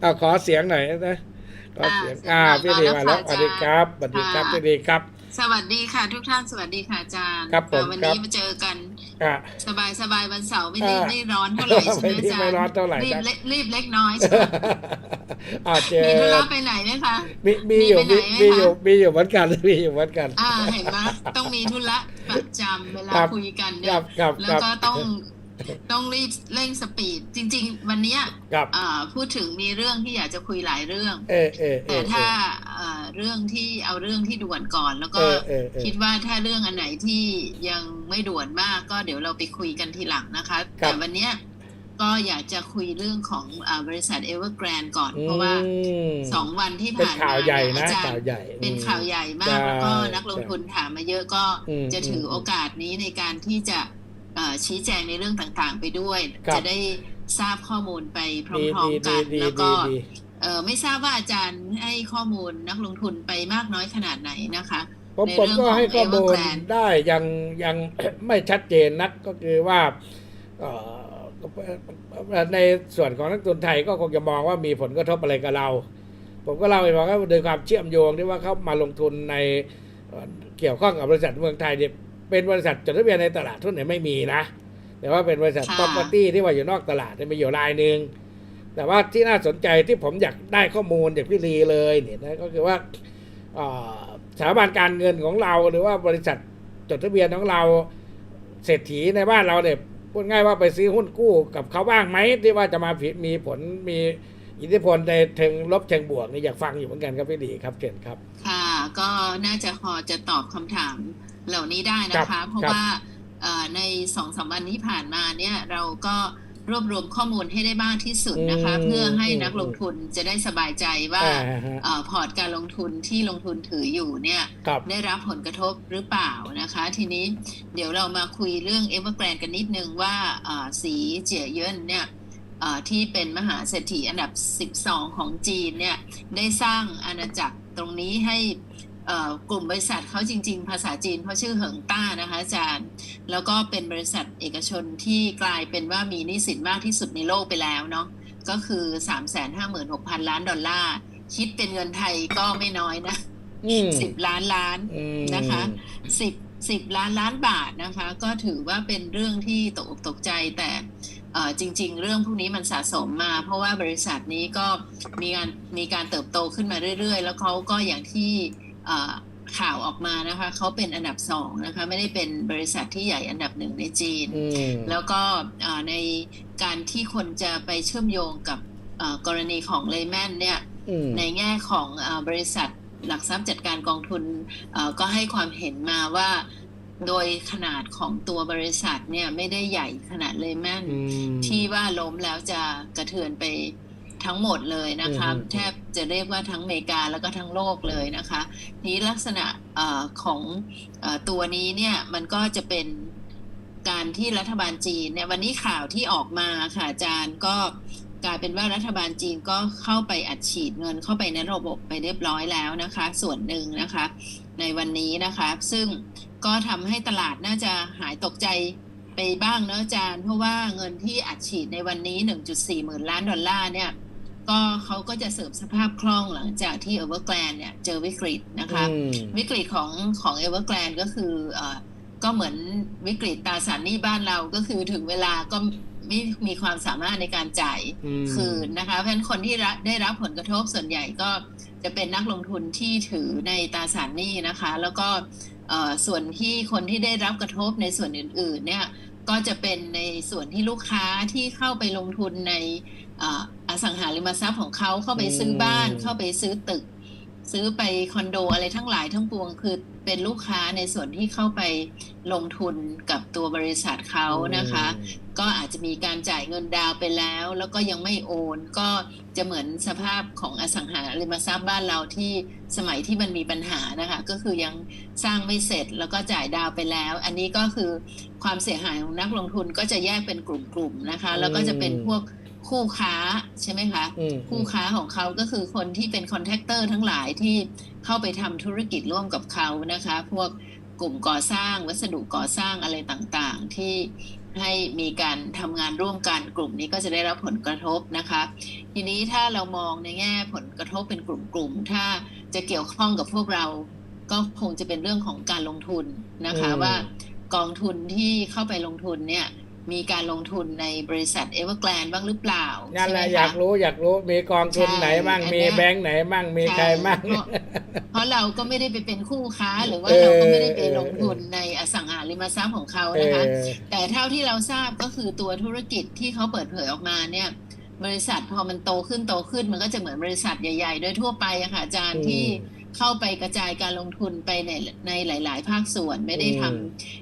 เอาขอเสียงหน่อยนะขอเสียงอ่าอ่าพี่ดีมาแล้วสมาวัสแล้วดีค่ะครับสวัสดีครับค่ะพี่ดีครับ สวัสดีค่ะ ทุกท่านสวัสดีค่ะอาจารย์ครับผมเอ่อวันครันี้บมาเจอกันอ่าสบายสบายวันเสาร์ไม่รีบอ่าไม่ร้อนเท่าไหร่ใช่ไหมไม่รีบอาจารย์ไม่ร้อนเท่าไหร่รีครับบเล็กรีบเล็กน้อยใช่ไหมอ่าเจอมีธุระไปไหนไหมคะมีมีมีอยู่ไปไหนมีไหมมีอยู่คะมีอยู่เหมือนกันมีอยู่เหมือนกัน อ่าเห็นไหมต้องมีธุระประจำเวลาครับคุยกันคเนี่รัยบครับแล้วครับก็ต้อง ต้องรีบเร่งสปีด จริง ๆ วันเนี้ยครับอ่าพูดถึงมีเรื่องที่อยากจะคุยหลายเรื่องเออเออเอแต่อถ้าเอ่อเรื่องที่เอาเรื่องที่ด่วนก่อน แล้วเอก็อเออเออคิดว่าถ้าเรื่องอันไหนที่ยังไม่ด่วนมากก็เดี๋ยวเราไปคุยกันทีหลังนะคะ แต่วันเนี้ยก็อยากจะคุยเรื่องของอาบริษัทเอเวอร์แกรนก่อน เพราะว่ามสองวันที่เป็นผ่านข่ามาวใหญ่เนี่ยนะอาจารข่าวย์ใหญ่เป็นข่าวใหญ่มากใช่แล้วก็นักลงทุนถามมาเยอะก็อืมจะถือมโอกาสนี้ในการที่จะเอ่อ ชี้แจงในเรื่องต่างๆ ไปด้วยครับจะได้ทราบข้อมูลไปพดีร้อมดีๆกัดีนดีแล้วก็ดีเอ่อไม่ทราบว่าอาจารย์ให้ข้อมูลนักลงทุนไปมากน้อยขนาดไหนนะคะผมในผมเรื่องก็ของให้ข้อมูล Evergrande ได้ยังยังไม่ชัดเจนนักก็คือว่าเอ่อในส่วนของนักลงทุนไทยก็คงจะมองว่ามีผลกระทบอะไรกับเรา ผมก็เล่าไปบอกว่าโดยความเชื่อมโยงที่ว่าเขามาลงทุนในเอ่อเกี่ยวข้องกับบริษัทเมืองไทยเนี่ย เป็นบริษัทจดทะเบียนในตลาดทุนเนี่ยไม่มีนะ แต่ว่าเป็นบริษัทค่ะ property ที่ว่าอยู่นอกตลาดเนี่ยมีอยู่รายหนึ่งแต่ว่าที่น่าสนใจที่ผมอยากได้ข้อมูลจากพี่ลีเลยเนี่ยนะก็คือว่าเอ่อสถาบันการเงินของเราหรือว่าบริษัทจดทะเบียนของเราเศรษฐีในบ้านเราเนี่ยพูดง่ายว่าไปซื้อหุ้นกู้กับเขาบ้างไหมที่ว่าจะมาผิดมีผลมีอิทธิพลในเชิงลบเชิงบวกนี่อยากฟังอยู่เหมือนกันครับพี่ลีครับเก่งครับ ค่ะ ก็น่าจะพอจะตอบคำถาม เหล่านี้ได้นะครัคะบเพราะครับว่าเอ่อในสองสามวันที่ผ่านมาเนี่ยเราก็รวบรวมข้อมูลให้ได้มากที่สุดนะคะอืมเพื่อให้อืมนักลงทุนจะได้สบายใจว่าอ่าฮะเอ่อพอร์ตการลงทุนที่ลงทุนถืออยู่เนี่ยครับได้รับผลกระทบหรือเปล่านะคะ ทีนี้เดี๋ยวเรามาคุยเรื่องเอเวอร์แกรนกันนิดนึงว่าอ่าสีเจียเยินเนี่ยอ่าที่เป็นมหาเศรษฐีอันดับ 12 ของจีนเนี่ยได้สร้างอาณาจักรตรงนี้ให้เอ่อ กลุ่มบริษัทเขาจริง ๆ ภาษาจีนเขาชื่อเหิงต้านะคะอาจารย์ แล้วก็เป็นบริษัทเอกชนที่กลายเป็นว่ามีหนี้สินมากที่สุดในโลกไปแล้วเนาะก็คือ 356,000 ล้านดอลลาร์ คิดเป็นเงินไทยก็ไม่น้อยนะอืมสิบล้านล้านอืมนะคะสิบสิบล้านล้านบาทนะคะ ก็ถือว่าเป็นเรื่องที่ตกอกตกใจแต่เอ่อจริง ๆ เรื่องพวกนี้มันสะสมมา เพราะว่าบริษัทนี้ก็มีการมีการเติบโตขึ้นมาเรื่อย ๆ แล้วเขาก็อย่างที่เอ่อ ข่าวออกมานะคะเขาเป็นอันดับสองนะคะไม่ได้เป็นบริษัทที่ใหญ่อันดับหนึ่งในจีนอืมแล้วก็เอ่อในการที่คนจะไปเชื่อมโยงกับเอ่อกรณีของเลแมนเนี่ยอืมในแง่ของเออบริษัทหลักทรัพย์จัดการกองทุนเอ่อก็ให้ความเห็นมาว่าโดยขนาดของตัวบริษัทเนี่ยไม่ได้ใหญ่ขนาดเลยแม่นอืมที่ว่าล้มแล้วจะกระเทือนไป ทั้งหมดเลยนะคะอืมแทบจะเรียกว่าทั้งอเมริกาแล้วก็ทั้งโลกเลยนะคะนี้ลักษณะเออของเออตัวนี้เนี่ยมันก็จะเป็นการที่รัฐบาลจีนเนี่ยวันนี้ข่าวที่ออกมาค่ะอาจารย์ก็กลายเป็นว่ารัฐบาลจีนก็เข้าไปอัดฉีดเงินเข้าไปในระบบไปเรียบร้อยแล้วนะคะ ส่วนหนึ่งนะคะ ในวันนี้นะคะ ซึ่งก็ทำให้ตลาดน่าจะหายตกใจไปบ้างเนอะอาจารย์ เพราะว่าเงินที่อัดฉีดในวันนี้ 1.4หมื่นล้านดอลลาร์เนี่ย ก็เขาก็จะเสริมสภาพคล่องหลังจากที่เอเวอร์แกลนเนี่ยเจอวิกฤตนะคะอืมวิกฤตของของเอเวอร์แกลนก็คือเออก็เหมือนวิกฤตตราสารหนี้บ้านเราก็คือถึงเวลาก็ไม่มีความสามารถในการจ่ายอืมคืนนะคะ เพราะฉะนั้นคนที่รับได้รับผลกระทบส่วนใหญ่ก็จะเป็นนักลงทุนที่ถือในตราสารหนี้นะคะ แล้วก็เอ่อส่วนที่คนที่ได้รับกระทบในส่วนอื่น ๆ เนี่ยก็จะเป็นในส่วนที่ลูกค้าที่เข้าไปลงทุนในเอ่ออสังหาริมทรัพย์ของเขาเข้าไปซื้อบ้านเข้าไปซื้อตึก ซื้อไปคอนโดอะไรทั้งหลายทั้งปวงคือเป็นลูกค้าในส่วนที่เข้าไปลงทุนกับตัวบริษัทเขานะคะ ก็อาจจะมีการจ่ายเงินดาวน์ไปแล้ว แล้วก็ยังไม่โอน ก็จะเหมือนสภาพของอสังหาริมทรัพย์บ้านเราที่สมัยที่มันมีปัญหานะคะ ก็คือยังสร้างไม่เสร็จแล้วก็จ่ายดาวน์ไปแล้ว อันนี้ก็คือความเสียหายของนักลงทุนก็จะแยกเป็นกลุ่มๆนะคะ แล้วก็จะเป็นพวก คู่ค้าใช่ไหมคะอืมคู่ค้าของเขาก็คือคนที่เป็นคอนแทคเตอร์ทั้งหลายที่เข้าไปทำธุรกิจร่วมกับเขานะคะ พวกกลุ่มก่อสร้างวัสดุก่อสร้างอะไรต่างๆ ที่ให้มีการทำงานร่วมกันกลุ่มนี้ก็จะได้รับผลกระทบนะคะ ทีนี้ถ้าเรามองในแง่ผลกระทบเป็นกลุ่มๆถ้าจะเกี่ยวข้องกับพวกเราก็คงจะเป็นเรื่องของการลงทุนนะคะอืมว่ากองทุนที่เข้าไปลงทุนเนี่ย มีการลงทุนในบริษัทเอเวอร์แกลนบ้างหรือเปล่านั่นแหละใช่ไมอยากคะรู้อยากรู้มีกองทุนใช่ไหนมั่งอันมีเนี้ยแบงค์ไหนมั่งมีใครมั่งเพราะเพราะเราก็ไม่ได้ไปเป็นคู่ค้าหรือว่าเออเราก็ไม่ได้ไปเออลงทุนในอสังหาริมทรัพย์ของเขาเอนะคะอแต่เท่าที่เราทราบก็คือตัวธุรกิจที่เขาเปิดเผยออกมาเนี่ยบริษัทพอมันโตขึ้นโตขึ้นมันก็จะเหมือนบริษัทใหญ่ ๆ โดยทั่วไปอะค่ะอาจารย์อืมที่ เข้าไปกระจายการลงทุนไปในในหลาย ๆ ภาคส่วน ไม่ได้ทำอืม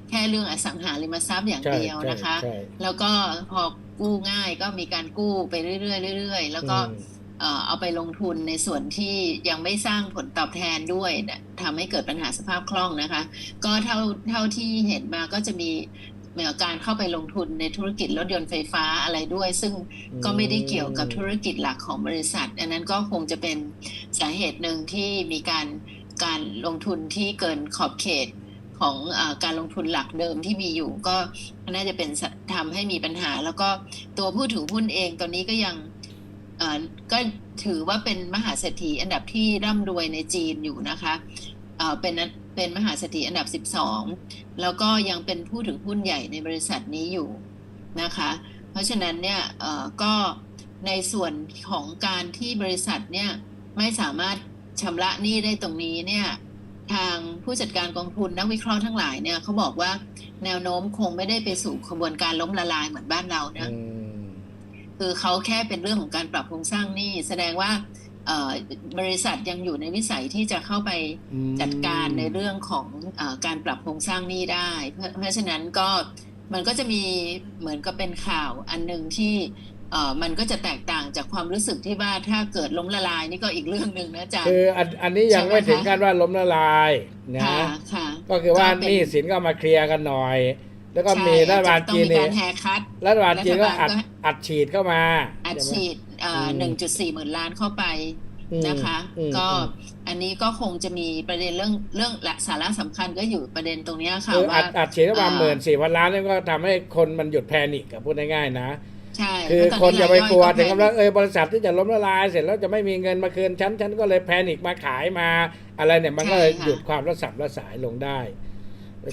แค่เรื่องอสังหาริมทรัพย์อย่างใช่เดียวใช่นะคะใช่แล้วก็พอกู้ง่ายก็มีการกู้ไปเรื่อยๆเรื่อยๆแล้วก็อืมเอ่อเอาไปลงทุนในส่วนที่ยังไม่สร้างผลตอบแทนด้วยเนี่ยทำให้เกิดปัญหาสภาพคล่องนะคะ ก็เท่าเท่าที่เห็นมาก็จะมีเหมือน การเข้าไปลงทุนในธุรกิจรถยนต์ไฟฟ้าอะไรด้วย ซึ่งก็ไม่ได้เกี่ยวกับธุรกิจหลักของบริษัท อันนั้นก็คงจะเป็นสาเหตุหนึ่งที่มีการการลงทุนที่เกินขอบเขตของอการลงทุนหลักเดิมที่มีอยู่ ก็น่าจะเป็นสาทำให้มีปัญหา แล้วก็ตัวผู้ถือหุ้นเองตอนนี้ก็ยังก็ถือว่าเป็นมหาเศรษฐีอันดับที่ร่ำรวยในจีนอยู่นะคะเเป็น เป็นมหาเศรษฐีอันดับ 12 แล้วก็ยังเป็นผู้ถือหุ้นใหญ่ในบริษัทนี้อยู่นะคะ เพราะฉะนั้นเนี่ยเอ่อก็ในส่วนของการที่บริษัทเนี่ยไม่สามารถชำระหนี้ได้ตรงนี้เนี่ยทางผู้จัดการกองทุนนักวิเคราะห์ทั้งหลายเนี่ยเขาบอกว่าแนวโน้มคงไม่ได้ไปสู่ขบวนการล้มละลายเหมือนบ้านเรานะอืมคือเขาแค่เป็นเรื่องของการปรับโครงสร้างหนี้แสดงว่าเอ่อ บริษัทยังอยู่ในวิสัยที่จะเข้าไปจัดการในเรื่องของเออการปรับโครงสร้างหนี้ได้เพราะเพราะฉะนั้นก็มันก็จะมีเหมือนกับเป็นข่าวอันหนึ่งที่เอ่อมันก็จะแตกต่างจากความรู้สึกที่ว่าถ้าเกิดล้มละลายนี่ก็อีกเรื่องหนึ่งนะอาจารย์คืออันอันนี้ยังไม่ถึงขั้นว่าล้มละลายนะค่ะค่ะก็คือว่าก็เป็นหนี้สินก็มาเคลียร์กันหน่อย แล้วก็ใช่มีรัฐบาลต้องจีนมีเนี่กายรแฮร์คัตรัฐบาลจีนก็อัดรัฐบาลก็อัดฉีดเข้ามาอัดใช่ไหมฉีดอืม หนึ่งจุดสี่หมื่นล้านเข้าไปอืมนะคะอืมก็อืมอันนี้ก็คงจะมีประเด็นเรื่องเรื่องละสาระสำคัญก็อยู่ประเด็นตรงเนี้ยค่ะคืออัว่าดอัดฉีดเข้ามาเอ่อหมื่นสี่พันล้านนี่ก็ทำให้คนมันหยุดแพนิคกับพูดง่ายๆนะใช่คือแล้วตคนอย่าไปกลัวรายย่ถึงอยกับว่าเออบริษัทที่จะล้มละลายเสร็จแล้วจะไม่มีเงินมาคืนฉันฉันก็เลยแพนิคมาขายมา อะไรเนี่ยมันก็เลยหยุดความระสับระสายลงได้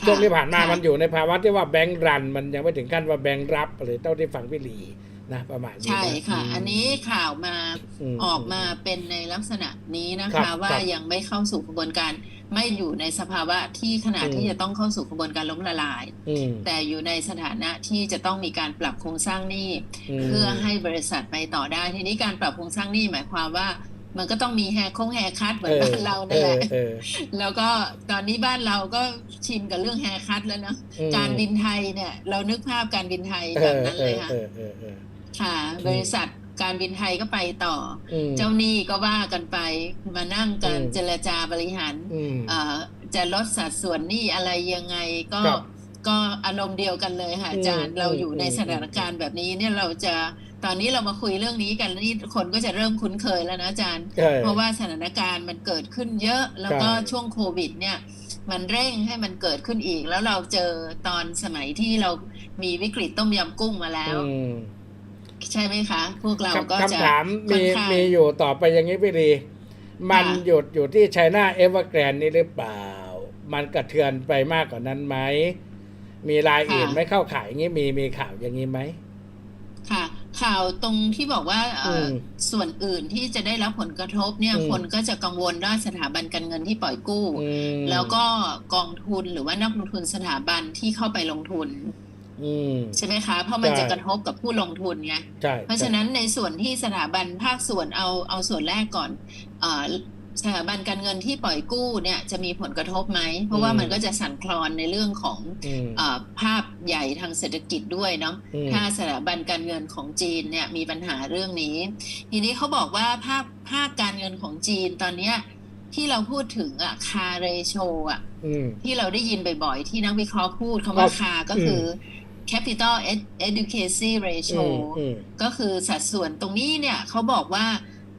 ช่วงที่ผ่านมามันอยู่ในภาวะที่ว่าแบงก์รัน มันยังไม่ถึงขั้นว่าแบงก์รับหรือเท่าที่ฟังพี่หลี นะประมาณนี้ใช่นค่ะ อันนี้ข่าวมามออกมาเป็นในลักษณะนี้นะครัคะบว่าครับยังไม่เข้าสู่กระบวนการไม่อยู่ในสภาวะที่ขนาดอืมที่จะต้องเข้าสู่กระบวนการล้มละลายอืมแต่อยู่ในสถานะที่จะต้องมีการปรับโครงสร้างหนี้มเพื่อให้บริษัทไปต่อได้ ทีนี้การปรับโครงสร้างหนี้หมายความว่ามันก็ต้องมีแฮร์คงแฮร์คัตเหมือนบ้านเรานั่นแหละเออแล้วก็ตอนนี้บ้านเราก็ชินกับเรื่องแฮร์คัตแล้วนะเออการบินไทยเนี่ย เรานึกภาพการบินไทยเอแบอบนั้นเอเลอยค่ะ เออเออเออค่ะ บริษัทการบินไทยก็ไปต่ออือมเจ้าหนี้ก็ว่ากันไปมานั่งกันอืมเจรจาบริหารอืมเอ่อจะลดสัดส่วนหนี้อะไรยังไงก็ครับก็อารมณ์เดียวกันเลยค่ะอาจารย์อืมเราอยู่ในอืมสถานการณ์แบบนี้เนี่ยเราจะตอนนี้เรามาคุยเรื่องนี้กันนี่คนก็จะเริ่มคุ้นเคยแล้วนะอาจารย์ใช่เพราะว่าสถานการณ์มันเกิดขึ้นเยอะแล้วก็ใช่ช่วงโควิด เนี่ย มันเร่งให้มันเกิดขึ้นอีก แล้วเราเจอตอนสมัยที่เรามีวิกฤตต้มยำกุ้งมาแล้วอืม ใช่ไหมคะ พวกเราก็จะคำถามค่มีอนข้างมีอยู่ต่อไปอย่างนี้พี่ดี มันค่ะหยุดอยู่ที่ไชน่าเอเวอร์แกรนนี่หรือเปล่า มันกระเทือนไปมากกว่านั้นไหม มีรายอื่นไม่เข้าข่ายอย่างนี้มีมีข่าวอย่างนี้ไหมค่ะข่าวตรงที่บอกว่าเอ่ออมส่วนอื่นที่จะได้รับผลกระทบเนี่ยอืมคนก็จะกังวลว่าสถาบันการเงินที่ปล่อยกู้อืมแล้วก็กองทุนหรือว่านักลงทุนสถาบันที่เข้าไปลงทุนอืม ใช่ไหมคะ เพราะมันใช่จะกระทบกับผู้ลงทุนไงใช่เพราะฉะนั้นในส่วนที่สถาบันภาคส่วนเอาเอาส่วนแรกก่อนเออสถาบันการเงินที่ปล่อยกู้เนี่ยจะมีผลกระทบไหม เพราะว่ามันก็จะสั่นคลอนในเรื่องของอืมเออภาพใหญ่ทางเศรษฐกิจด้วยเนาะอืมถ้าสถาบันการเงินของจีนเนี่ยมีปัญหาเรื่องนี้ ทีนี้เขาบอกว่าภาพภาคการเงินของจีนตอนเนี้ยที่เราพูดถึงอะคาเรโชอะอืมที่เราได้ยินบ่อยๆ ที่นักวิเคราะห์พูดคำว่าครับคาก็คือ capital Ed- adequacy อื ratio มอืมก็คือสัดส่วนตรงนี้เนี่ยเขาบอกว่า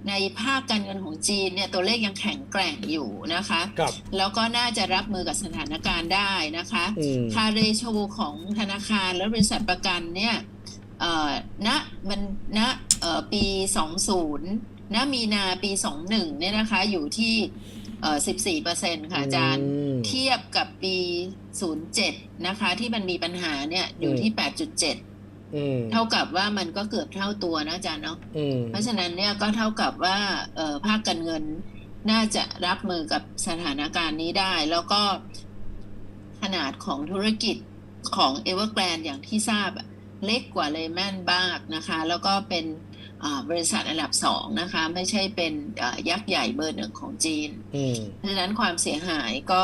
ในภาคการเงินของจีนเนี่ยตัวเลขยังแข็งแกร่งอยู่นะคะครับแล้วก็น่าจะรับมือกับสถานการณ์ได้นะคะอืมคาเรโชของธนาคารและบริษัทประกันเนี่ยเอ่อณมันณเอ่อปี 20 ณมีนาปี 21เนี่ยนะคะอยู่ที่ เอ่อ14เปอร์เซ็นค่ะอาจารย์มเทียบกับปี 07 นะคะ ที่มันมีปัญหาเนี่ยอยู่ที่ 8.7อืมเท่ากับว่ามันก็เกือบเท่าตัวนะอาจารย์เนาะอืมเพราะฉะนั้นเนี่ยก็เท่ากับว่าเอ่อภาคการเงินน่าจะรับมือกับสถานการณ์นี้ได้ แล้วก็ขนาดของธุรกิจของเอเวอร์แกรนอย่างที่ทราบอะเล็กกว่าเลแมนบ้างนะคะ แล้วก็เป็นอ่า บริษัทอันดับสองนะคะ ไม่ใช่เป็นอ่ายักษ์ใหญ่เบอร์หนึ่งของจีนอืมเพราะฉะนั้นความเสียหายก็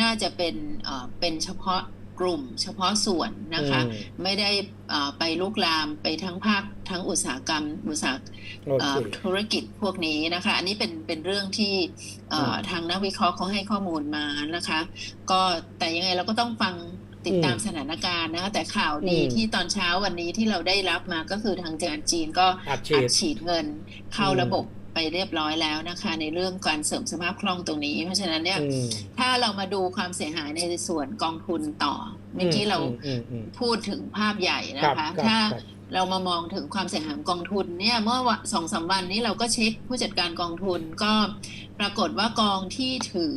น่าจะเป็นเอ่อเป็นเฉพาะกลุ่มเฉพาะส่วนนะคะอืมไม่ได้เอ่อไปลุกลามไปทั้งภาคทั้งอุตสาหกรรม อุตสาหโอเอ่เคอธุรกิจพวกนี้นะคะ อันนี้เป็นเป็นเรื่องที่เอ่ออมทางนักวิเคราะห์เขาให้ข้อมูลมานะคะ ก็แต่ยังไงเราก็ต้องฟัง ติดตามอืมสถานการณ์นะคะแต่ข่าวดีอืมที่ตอนเช้าวันนี้ที่เราได้รับมาก็คือทางการจีนก็อัดฉีอัดดฉีดเงินเข้าอืมระบบไปเรียบร้อยแล้วนะคะ ในเรื่องการเสริมสภาพคล่องตรงนี้ เพราะฉะนั้นเนี่ยอืมถ้าเรามาดูความเสียหายในส่วนกองทุนต่อ เมื่อกี้เราอืมอืมพูดถึงภาพใหญ่อืมนะคะรับถ้าครับเรามามองถึงความเสียหายของกองทุนเนี่ยเมื่อวะสองสามวันนี้เราก็เช็คผู้จัดการกองทุนก็ปรากฏว่ากองที่ถือ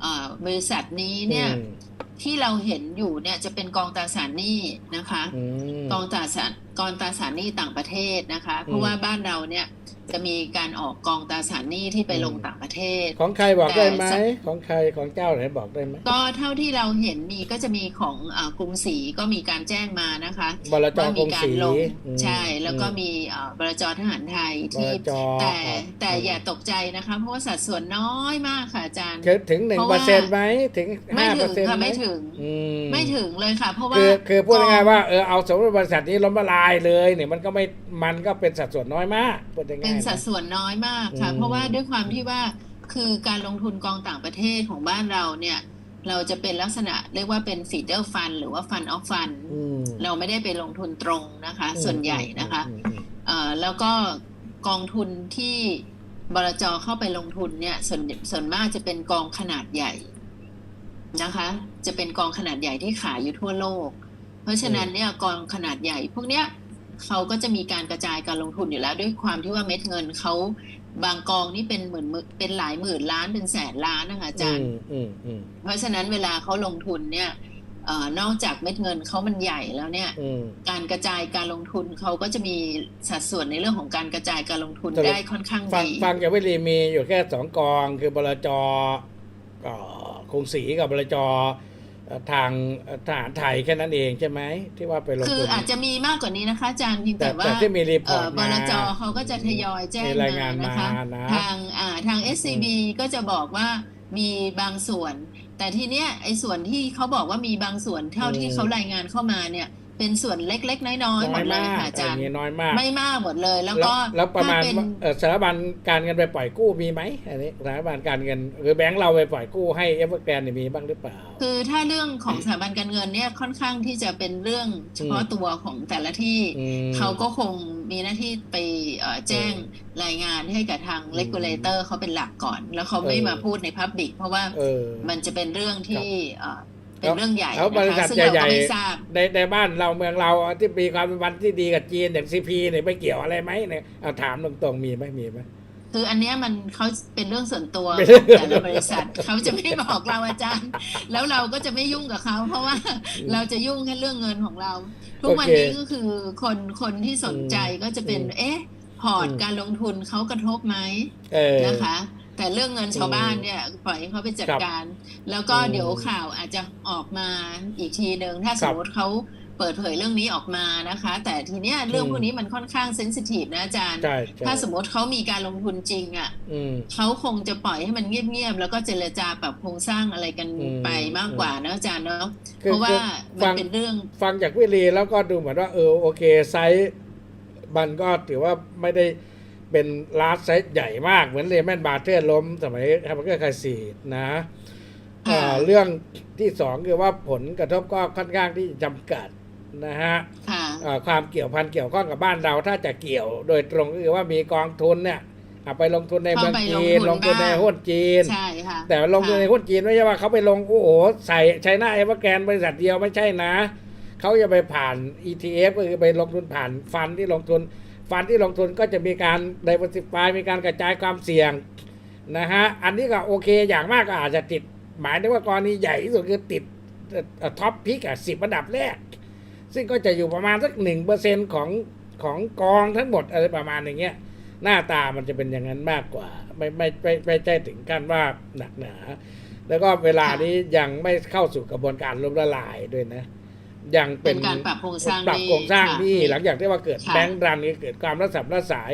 เออบริษัทนี้เนี่ยอืม ที่เราเห็นอยู่เนี่ยจะเป็นกองตราสารหนี้นะคะอืมกองตราสารกองตราสารหนี้ต่างประเทศนะคะ เพราะว่าบ้านเราเนี่ย จะมีการออกกองตราสารหนี้ที่ไปลงอืมต่างประเทศ ของใครบอกได้ไหมแต่ของใครของเจ้าไหนบอกได้ไหมก็เท่าที่เราเห็นมีก็จะมีของเออกรุงศรีก็มีการแจ้งมานะคะบลจว่ากมีรุงกาศรรีลงอืมใช่ แล้วก็อืมีเอ่อบรจทหารไทยบที่ลจแต่อะแต่มอย่าตกใจนะคะเพราะว่าสัดส่วนน้อยมากค่ะอาจารย์คือถึงหนึ่งเพราะเปอว่าร์เซ็นต์ไหมถึงไม่ห้าเปถึองร์เซ็นต์ค่ะไหมไม่ถึงอืมไม่ถึงเลยค่ะ เพราะว่าคือคือพูดกองง่ายๆว่าเออเอาสมมติบริษัทนี้ล้มละลายเลยเนี่ยมันก็ไม่มันก็เป็นสัดส่วนน้อยมากพูดง่ายๆเป็นสัดนะส่วนน้อยมากค่ะอืมเพราะว่าด้วยความที่ว่าคือการลงทุนกองต่างประเทศของบ้านเราเนี่ย เราจะเป็นลักษณะเรียกว่าเป็นฟีเดอร์ฟันหรือว่าฟันออฟฟันอืมเราไม่ได้ไปลงทุนตรงนะคะ ส่วนใหญ่นะคะอืมอืมเอ่อแล้วก็กองทุนที่บลจเข้าไปลงทุนเนี่ยส่วนส่วนมากจะเป็นกองขนาดใหญ่นะคะ จะเป็นกองขนาดใหญ่ที่ขายอยู่ทั่วโลก เพราะฉะนั้นเนี่ยกองขนาดใหญ่ พวกเนี้ย เขาก็จะมีการกระจายการลงทุนอยู่แล้วด้วยความที่ว่าเม็ดเงินเขาบางกองนี่เป็นหมื่นหมื่นเป็นหลายหมื่นล้านเป็นแสนล้านนะคะอาจารย์อืมอืมอืมเพราะฉะนั้นเวลาเขาลงทุนเนี่ยเอ่อนอกจากเม็ดเงินเขามันใหญ่แล้วเนี่ยอืมการกระจายการลงทุนเขาก็จะมีสัดส่วนในเรื่องของการกระจายการลงทุนสรุปได้ค่อนข้างฟังดีฟังจากวิรีมีอยู่แค่สองกองคือบลจเอ่อกรุงศรีกับบลจเอ่อ ทางเอ่อทหารไทยแค่นั้นเองใช่ไหมที่ว่าไปลงคือทุนอาจจะมีมากกว่านี้นะคะอาจารย์เพียงแต่แต่ว่าแต่ที่มีรีพเอ่อร์อตบมาลจเขาก็จะทยอยแจ้งมีรายงานมามานะคะนะทางอ่าทาง SCB ก็จะบอกว่ามีบางส่วน แต่ทีเนี้ยไอ้ส่วนที่เขาบอกว่ามีบางส่วนเท่าที่เขารายงานเข้ามาเนี่ย เป็นส่วนเล็กๆ น้อยๆหมน้อดยเลยมากค่ะอาจารย์เออน้อยมาก ไม่มากหมดเลย แล้วแล้วก็แล้วประมาณถ้เป็นว่าเอ่อสถาบันการเงินไปปล่อยกู้มีไหมอันนี้สถาบันการเงินหรือแบงก์เราไปปล่อยกู้ให้เอเวอร์แกรนมีบ้างหรือเปล่า คือถ้าเรื่องของสถาบันการเงินเนี่ยค่อนข้างที่จะเป็นเรื่องเฉพาะตัวของแต่ละที่อืมเขาก็คงมีหน้าที่ไปเอ่อแจ้งรายงานให้กับทางอืม regulator เขาเป็นหลักก่อน แล้วเขาไม่เออมาพูดใน Public เพราะว่าเออมันจะเป็นเรื่องที่ เอ่อเป็นเรื่องใหญ่แล้วบรินะษัคะทซึ่งเราใหญ่ก็ๆไม่ทราบในในบ้านเราเมืองเราที่มีความสัมพันธ์ที่ดีกับจีนอย่างซีพีเนี่ยไม่เกี่ยวอะไรไหมเนี่ยเอาถามตรงๆมีไหมมีไหมคืออันเนี้ยมันเขาเป็นเรื่องส่วนตัวเป็นขเรื่อองงแต่ละบริษัทเขาจะไม่บอกเราอาจารย์ แล้วเราก็จะไม่ยุ่งกับเขาเพราะว่าเราจะยุ่งแค่เรื่องเงินของเรา ทุกวันนี้ก็คือคนคนที่สนใจก็จะเป็น เอ๊ะพอร์ตการลงทุนเขากระทบไหมเออนะคะ แต่เรื่องเงินชาวบ้านเนี่ยปล่อยให้เขาไปจัดครับการ แล้วก็อืมเดี๋ยวข่าวอาจจะออกมาอีกทีหนึ่งถ้าคสรัมบมติเขาเปิดเผยเรื่องนี้ออกมานะคะ แต่ทีเนี้ยเรื่องอืมพวกนี้มันค่อนข้างเซนซิทีฟนะอาจารย์ใช่ใช่ถ้าสมมติเขามีการลงทุนจริงอะอืมเขาคงจะปล่อยให้มันเงียบๆ แล้วก็เจรจาปรับโครงสร้างอะไรกันอืมไปมากกว่านะอาจารย์เนาะคือเพราะว่าคือมัฟันงเป็นเรื่องฟังจากวิรีแล้วก็ดูเหมือนว่าเออโอเคไซส์มันก็ถือว่าไม่ได้ เป็นลาร์จไซส์ใหญ่มากเหมือนเลแมนบาเทอร์ล้มสมัยฮัมเบอร์เกอร์คาซีนะเอ่อค่ะเรื่องที่สองคือว่าผลกระทบก็ค่อนข้างที่จำกัดนะฮะค่ะเอ่อความเกี่ยวพันเกี่ยวข้องกับบ้านเราถ้าจะเกี่ยวโดยตรงก็คือว่ามีกองทุนเนี่ยเอาไปลงทุนในเมืองเข้าไปจีนลลงงทุทุนนในบ้างหุ้นจีนใช่ค่ะแต่ลงทุนในค่ะหุ้นจีนไม่ใช่ว่าเขาไปลงโอ้โหใส่ไชน่าเอเวอร์แกรนบริษัทเดียวไม่ใช่นะ เขาจะไปผ่าน ETF ก็คือไปลงทุนผ่านฟันที่ลงทุน ฟันที่ลงทุนก็จะมีการ diversify มีการกระจายความเสี่ยงนะฮะอันนี้ก็โอเคอย่างมากก็อาจจะติด หมายถึงว่ากรณีใหญ่ที่สุดคือติดท็อปพิกอะสิบอันดับแรก ซึ่งก็จะอยู่ประมาณสักหนึ่งเปอร์เซ็นของของกองทั้งหมดอะไรประมาณอย่างเงี้ยหน้าตามันจะเป็นอย่างนั้นมากกว่า ไม่ไม่ไม่ไม่ใช่ถึงขั้นว่าหนักหนา แล้วก็เวลานี้ยังไม่เข้าสู่กระบวนการล้มละลายด้วยนะ ยังเป็เป็นนการปรับโครงสร้างปรับโครงสร้างค่ะที่หลังจากที่ว่าเกิดค่ะแบงก์รันนี่เกิดความระสับระสาย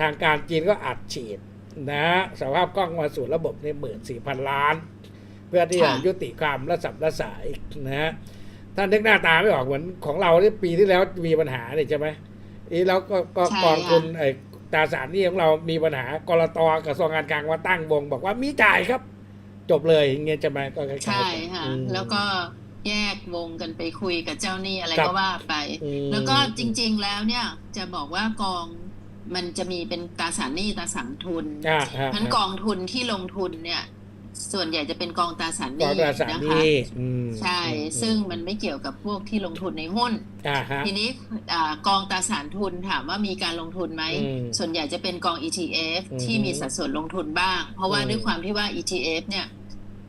ทางการจีนก็อัดฉีดนะสภาพคล่องมาสู่ระบบในหมื่นสี่พันล้าน เพื่อที่จะยุติความระสับระสายนะฮะท่านนึกหน้าตาไม่ออกเหมือนของเราที่ปีที่แล้วมีปัญหาเนี่ยใช่ไหมอีแล้วก็ก็ใช่กองทุนค่ะไอ้ตราสารหนี้ของเรามีปัญหากรตกระทรวงการคลังมาตั้งวง บอกว่ามีจ่ายครับ จบเลยอย่างเงี้ยจะมาก็คล้ายๆใช่กันค่ะอืมแล้วก็ แยกวงกันไปคุยกับเจ้าหนี้อะไรครับก็ว่าไปอืมแล้วก็จริง ๆ แล้วเนี่ยจะบอกว่ากองมันจะมีเป็นตราสารหนี้ตราสารทุนอ่าอ่าทั้นกองทุนที่ลงทุนเนี่ย ส่วนใหญ่จะเป็นกองตราสารหกองนี้ตราสารนะหคะนี้อืมใช่อืมซึ่งมันไม่เกี่ยวกับพวกที่ลงทุนในหุ้นอ่าฮะทีนี้อ่ากองตราสารทุนถามว่ามีการลงทุนไหมอืมส่วนใหญ่จะเป็นกอง ETF อืมที่มีสัดส่วนลงทุนบ้าง เพราะว่าอืมด้วยความที่ว่า ETF เนี่ย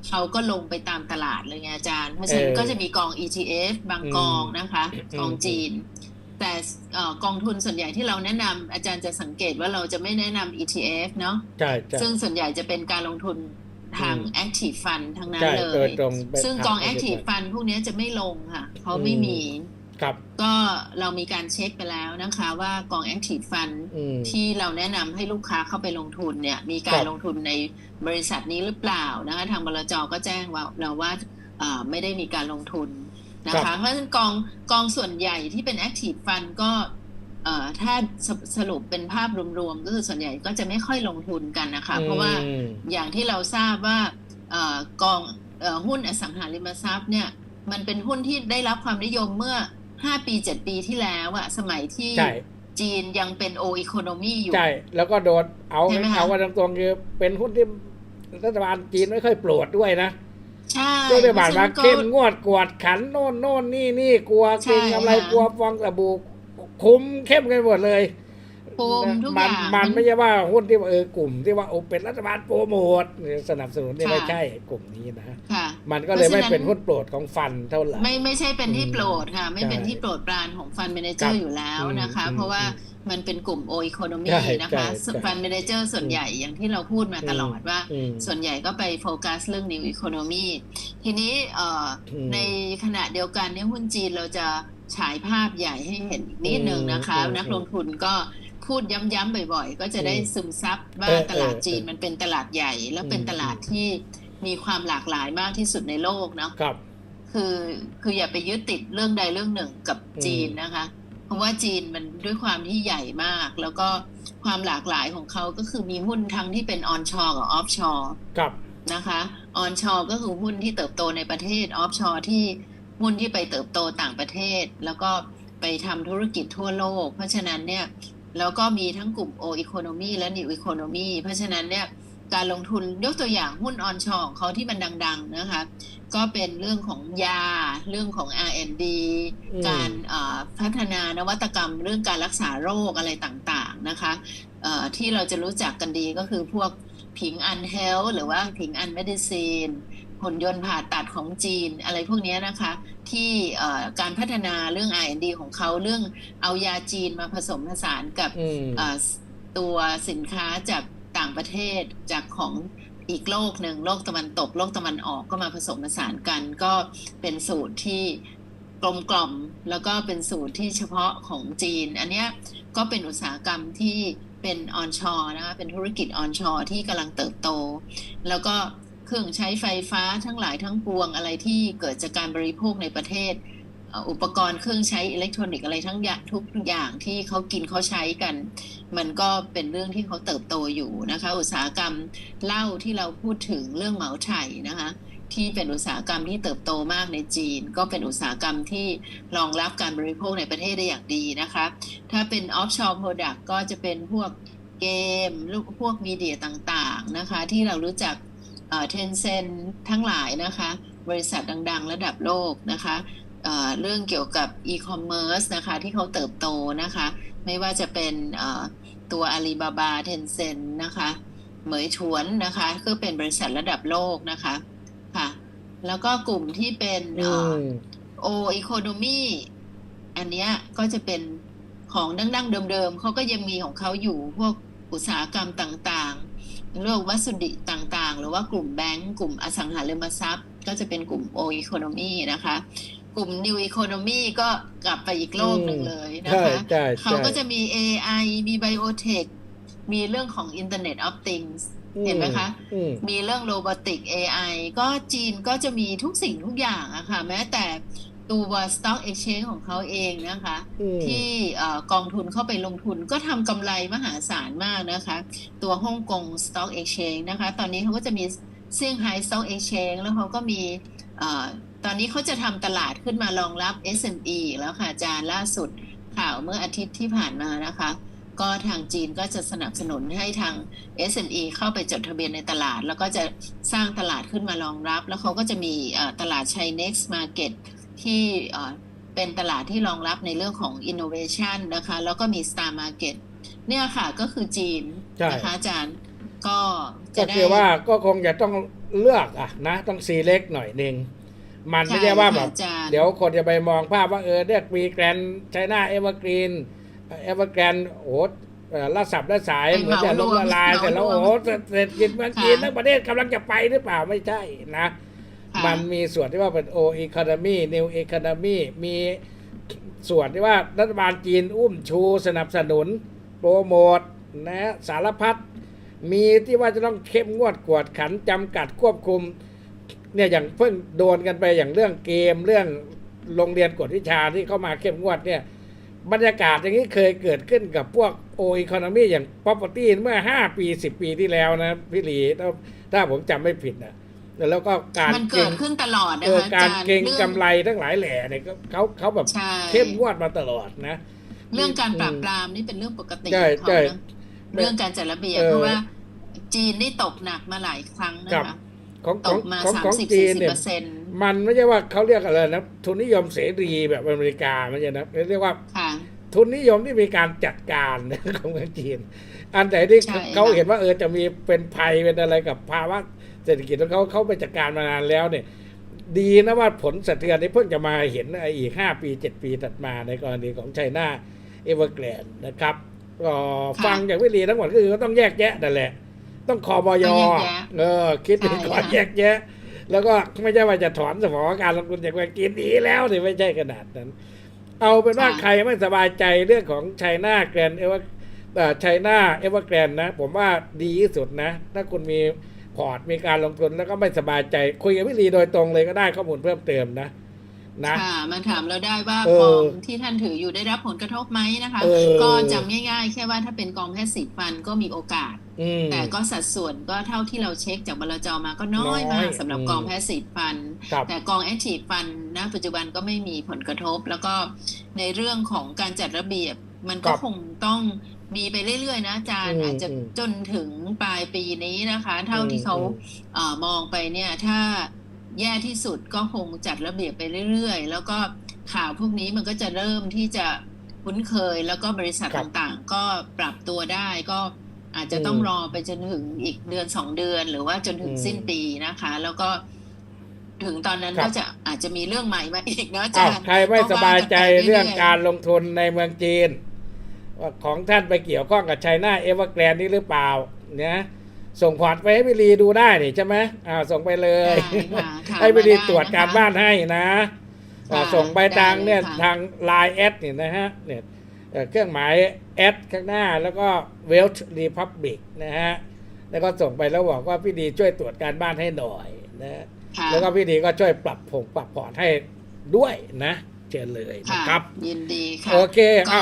เขาก็ลงไปตามตลาดเลยไงอาจารย์ เพราะฉะนั้นเออก็จะมีกอง ETF บางอืมกองนะคะอืมกองจีน แต่เอ่อกองทุนส่วนใหญ่ที่เราแนะนำอาจารย์จะสังเกตว่าเราจะไม่แนะนำ ETF เนาะใช่ใช่ซึ่งส่วนใหญ่จะเป็นการลงทุนทางอืม Active Fund ทั้งนั้นใช่เลโดยยตรงไปซึ่งทางกองไป Active Fund พวกเนี้ยจะไม่ลงค่ะ เขาไม่อืมมี ครับก็เรามีการเช็คไปแล้วนะคะ ว่ากอง Active Fund อืมที่เราแนะนำให้ลูกค้าเข้าไปลงทุนเนี่ย มีกาครรับลงทุนในบริษัทนี้หรือเปล่านะคะ ทางบลจก็แจ้งว่าเราว่าเอ่อไม่ได้มีการลงทุนนะครัคะบเพราะฉะนั้นกองกองส่วนใหญ่ที่เป็น Active Fund ก็เอ่อถ้าสสรุปเป็นภาพรวมๆ ก็คือส่วนใหญ่ก็จะไม่ค่อยลงทุนกันนะคะ เพราะว่าอืมอย่างที่เราทราบว่าเอ่อกองเอ่อหุ้นอสังหาริมทรัพย์เนี่ยมันเป็นหุ้นที่ได้รับความนิยมเมื่อ 5ปี7ปีที่แล้วอะสมัยที่ใช่จีนยังเป็นโออีโคโนมีอยู่ ใช่ แล้วก็โดนเอาใช่ไหมคะเอาว่าตรงๆคือเป็นหุ้นที่รัฐบาลจีนไม่ค่อยโปรดด้วยนะใช่ด้วยรัฐบาลมาเพระฉะนั้นก็เข้มงวดกวดขันโน่นโน่นนี่นี่กลัวใช่เก่งอะไรค่ะกลัวฟองสบู่คุมเข้มกันหมดเลยคุมทุกมัอย่างมันมันไม่ใช่ว่าหุ้นที่ว่าเออกลุ่มที่ว่าโอเป็นรัฐบาลโปรโมทหรือสนับสนุนนี่ค่ะไม่ใช่กลุ่มนี้นะค่ะ มันก็เลยไม่เพราะฉะนั้นเป็นหุ้นโปรดของฟันเท่าไหร่ไม่ไม่ใช่เป็นที่โปรดค่ะ ไม่เป็นใช่ที่โปรดปรานของฟันเมนเจครัอบร์อยู่แล้วนะคะอืมเพราะว่ามันเป็นกลุ่มโออีโคโนมีใช่นะใช่คะใช่ฟันเมนเจอร์ส่วนใหญ่อย่างที่เราพูดมาตลอดว่าอืมส่วนใหญ่ก็ไปโฟกัสเรื่อง New Economy ทีนี้เอ่ออมในขณะเดียวกันเนี่ยหุ้นจีนเราจะฉายภาพใหญ่ให้เห็นอีกนิดนึงนะคะอืมนักลงทุนก็พูดย้ำๆบ่อยๆ ก็จะได้อืมซึมซับว่าเออตลาดเออจีนมันเป็นตลาดใหญ่ แล้วเป็นอืมตลาดที่ มีความหลากหลายมากที่สุดในโลกเนาะครับ คือคืออย่าไปยึดติดเรื่องใดเรื่องหนึ่งกับอืมจีนนะคะ เพราะว่าจีนมันด้วยความที่ใหญ่มาก แล้วก็ความหลากหลายของเขาก็คือมีหุ้นทั้งที่เป็นออนชอร์กับออฟชอร์ครับนะคะออนชอร์ก็คือหุ้นที่เติบโตในประเทศออฟชอร์ที่หุ้นที่ไปเติบโตต่างประเทศ แล้วก็ไปทำธุรกิจทั่วโลก เพราะฉะนั้นเนี่ยแล้วก็มีทั้งกลุ่ม O Economy และ New Economy เพราะฉะนั้นเนี่ย การลงทุนยกตัวอย่างหุ้นออนชอร์ของเขาที่มันดัง ๆนะคะ ก็เป็นเรื่องของยา เรื่องของ R&D อืมการเอ่อพัฒนานวัตกรรม เรื่องการรักษาโรคอะไรต่างๆนะคะเอ่อที่เราจะรู้จักกันดีก็คือพวกผิงอันเฮลหรือว่าผิงอันเมดิซีนหุ่นยนต์ผ่าตัดของจีนอะไรพวกเนี้ยนะคะ ที่เอ่อการพัฒนาเรื่อง R&D ของเขาเรื่องเอายาจีนมาผสมผสานกับอืมเอ่อตัวสินค้าจาก ต่างประเทศจากของอีกโลกหนึ่งโลกตะวันตก โลกตะวันออกก็มาผสมผสานกัน ก็เป็นสูตรที่กลมกล่อมแล้วก็เป็นสูตรที่เฉพาะของจีน อันเนี้ยก็เป็นอุตสาหกรรมที่เป็นออนชอร์นะคะเป็นธุรกิจออนชอร์ที่กำลังเติบโต แล้วก็เครื่องใช้ไฟฟ้าทั้งหลายทั้งปวงอะไรที่เกิดจากการบริโภคในประเทศ อุปกรณ์เครื่องใช้อิเล็กทรอนิกส์อะไรทั้งอย่างทุกอย่างที่เขากินเขาใช้กัน มันก็เป็นเรื่องที่เขาเติบโตอยู่นะคะ อุตสาหกรรมเหล้าที่เราพูดถึงเรื่องเหมาไฉนะคะที่เป็นอุตสาหกรรมที่เติบโตมากในจีน ก็เป็นอุตสาหกรรมที่รองรับการบริโภคในประเทศได้อย่างดีนะคะ ถ้าเป็น offshore product ก็จะเป็นพวกเกมพวกมีเดียต่างๆนะคะ ที่เรารู้จักเทนเซนทั้งหลายนะคะ บริษัทดัง ๆ ระดับโลกนะคะ เอ่อเรื่องเกี่ยวกับอีคอมเมิร์ซนะคะที่เขาเติบโตนะคะ ไม่ว่าจะเป็นเอ่อตัวอาลีบาบาเทนเซ็นนะคะเหมยถวนนะคะก็เป็นบริษัทระดับโลกนะคะค่ะ แล้วก็กลุ่มที่เป็นอืเอ่อมโออีโคโนมีอันเนี้ยก็จะเป็นของดั้งๆเดิมๆเขาก็ยังมีของเขาอยู่พวกอุตสาหกรรมต่างๆเรื่องวัสดุต่างๆ หรือว่ากลุ่มแบงก์กลุ่มอสังหาริมทรัพย์ ก็จะเป็นกลุ่มโออีโคโนมีนะคะ กลุ่ม New Economy ก็กลับไปอีกโลกหนึ่งเลยนะใช่คะใช่เขาใช่ก็จะมี AI มี Biotech มีเรื่องของ Internet of Things เห็นไหมคะอืมมีเรื่องโรบอติก AI ก็จีนก็จะมีทุกสิ่งทุกอย่างอะค่ะ แม้แต่ตัว Stock Exchange ของเขาเองนะคะอืมที่เอ่อกองทุนเข้าไปลงทุนก็ทำกำไรมหาศาลมากนะคะ ตัวฮ่องกง Stock Exchange นะคะ ตอนนี้เขาก็จะมีเซี่ยงไฮ้ Stock Exchange แล้วเขาก็มีเอ่อ ตอนนี้เขาจะทำตลาดขึ้นมารองรับ SME อีกแล้วค่ะอาจารย์ล่าสุดข่าวเมื่ออาทิตย์ที่ผ่านมานะคะ ก็ทางจีนก็จะสนับสนุนให้ทาง SME เข้าไปจดทะเบียนในตลาด แล้วก็จะสร้างตลาดขึ้นมารองรับ แล้วเขาก็จะมีเอ่อตลาด Chinex Market ที่เอ่อเป็นตลาดที่รองรับในเรื่องของ Innovation นะคะ แล้วก็มี Star Market เนี่ยค่ะก็คือจีนใช่นะคะอาจารย์ก็ก็จะได้คือว่าก็คงจะต้องเลือกอะนะต้องซีเล็กหน่อยหนึ่ง มันไม่ใช่ว่าแบบใช่ค่ะอาจารย์เดี๋ยวคนจะไปมองภาพว่าเออเรียกมีแกรนไชน่าเอเวอร์กรีนเอเวอร์แกรนโอ้โหเอ่อละสับละสายไปเหมือนจะเหล้มามรวมละลายแต่แล้วเหมารวมโอ้โหเศรษฐกิจเมืองจีนค่ะทั้งประเทศกำลังจะไปหรือเปล่าไม่ใช่นะค่ะมันมีส่วนที่ว่าเป็นโออีค n o มีนิวอีค n o มีมีส่วนที่ว่ารัฐบาลจีนอุ้มชูสนับสนุน โปรโมทนะสารพัดมีที่ว่าจะต้องเข้มงวดกวดขันจำกัดควบคุม เนี่ยอย่างเพิ่งโดนกันไปอย่างเรื่องเกมเรื่องโรงเรียนกวดวิชาที่เข้ามาเข้มงวดเนี่ยบรรยากาศอย่างนี้เคยเกิดขึ้นกับพวกโออีค n o มีอย่าง property เมื่อ 5 ปี 10 ปีที่แล้วนะพี่หลีถ้าถ้าผมจำไม่ผิดนะแล้วก็การมันเก็เกิงดขึ้นตลอดนะเออคะการอจย์เก็งรื่องกำไรทั้งหลายแหล่เนี่ยก็เขาเขาแบบใช่เข้มงวดมาตลอดนะ เรื่องการปราบอืมปรามนี่เป็นเรื่องปกติใช่ของใช่เขานะเรื่องการจัดระเบียบเออเพราะว่าจีนนี่ตกหนักมาหลายครั้งนะครัคะบ ของตของกมาของสามของสิบจีสี่นสิบเนี่ย เปอร์เซ็นต์มันไม่ใช่ว่าเขาเรียกอะไรนะทุนนิยมเสรีแบบอเมริกาไม่ใช่นะเรียกว่า ค่ะ ทุนนิยมที่มีการจัดการ ของเมืองจีน อันไหนที่ใช่เขาค่ะ เห็นว่าเออจะมีเป็นภัยเป็นอะไรกับภาวะเศรษฐกิจของเขาเขาไปจัดการมานานแล้วเนี่ย ดีนะว่าผลสะเทือนนี่เพิ่งจะมาเห็นไอ้อีกห้าปีเจ็ดปีถัดมาในกรณีของไชน่าเอเวอร์แกรนนะครับก็ฟังจากวิลีทั้งหมดก็คือก็ต้องแยกแยะนั่นแหละ ต้องคอบอยต้องแยกแยะเออ คิดถึงใช่ก่อนค่ะแยกแยะ แล้วก็ไม่ใช่ว่าจะถอนสมองการลงทุนจากเมืองจีนดีแล้วนี่ไม่ใช่ขนาดนั้น เอาเป็นว่าใครไม่สบายใจเรื่องของไชน่าแกรนเอเวอร์ไชน่าเอเวอร์แกรนนะ ผมว่าดีที่สุดนะ ถ้าคุณมีพอร์ตมีการลงทุนแล้วก็ไม่สบายใจ คุยกับวิลีโดยตรงเลยก็ได้ข้อมูลเพิ่มเติมนะ นะค่ะมาถามเราได้ว่าเออกองที่ท่านถืออยู่ได้รับผลกระทบไหมนะคะเออก็จำง่ายๆ แค่ว่าถ้าเป็นกองแพทย์สิฟันก็มีโอกาสอืมแต่ก็สัดส่วนก็เท่าที่เราเช็คจากบลจมาก็น้อยน้มาอยกสำหรับอืมกองแพทย์สิฟันครับแต่กองแอคทีฟฟันณปัจจุบันก็ไม่มีผลกระทบ แล้วก็ในเรื่องของการจัดระเบียบมันก็ครับคงต้องมีไปเรื่อยๆ นะอาจารย์อืมอาจจะอืมจนถึงปลายปีนี้นะคะ เท่าที่เขาอืมเอ่อมองไปเนี่ยถ้า แย่ที่สุดก็คงจัดระเบียบไปเรื่อยๆ แล้วก็ข่าวพวกนี้มันก็จะเริ่มที่จะคุ้นเคยแล้วก็บริษัทครับต่างๆ ก็ปรับตัวได้ก็อาจจะต้องอืมรอไปจนถึงอีกเดือนสองเดือน หรือว่าจนถึงอืมสิ้นปีนะคะ แล้วก็ถึงตอนนั้นครับก็จะอาจจะมีเรื่องใหม่มาอีกเนาะอาอ้าจาวรย์ใครไม่สบายใจก็ว่กันไปเรื่องยๆการลงทุนในเมืองจีนว่าของท่านไปเกี่ยวข้องกับไชน่าเอเวอร์แกรนนี่หรือเปล่าเนี่ย ส่งพอร์ตไปให้วิลีดูได้นี่ใช่ไหมอ้าวส่งไปเลย ได้ค่ะถามให้วิลีมาได้ตรวจการนะคะบ้านให้นะอ่าค่ะส่งไปทางเนี่ยได้เลยค่ะ ทางไลน์แอดเนี่ยนะฮะเนี่ยเอ่อเครื่องหมายแอดข้างหน้าแล้วก็เวลต์รีพับบิกนะฮะแล้วก็ส่งไปแล้วบอกว่าพี่ดีช่วยตรวจการบ้านให้หน่อยนะ ค่ะแล้วก็พี่ดีก็ช่วยปรับผงปรับพอร์ตให้ด้วยนะ เชิญเลยค่ะนะครับ ยินดีค่ะ โอเคก็อ้าว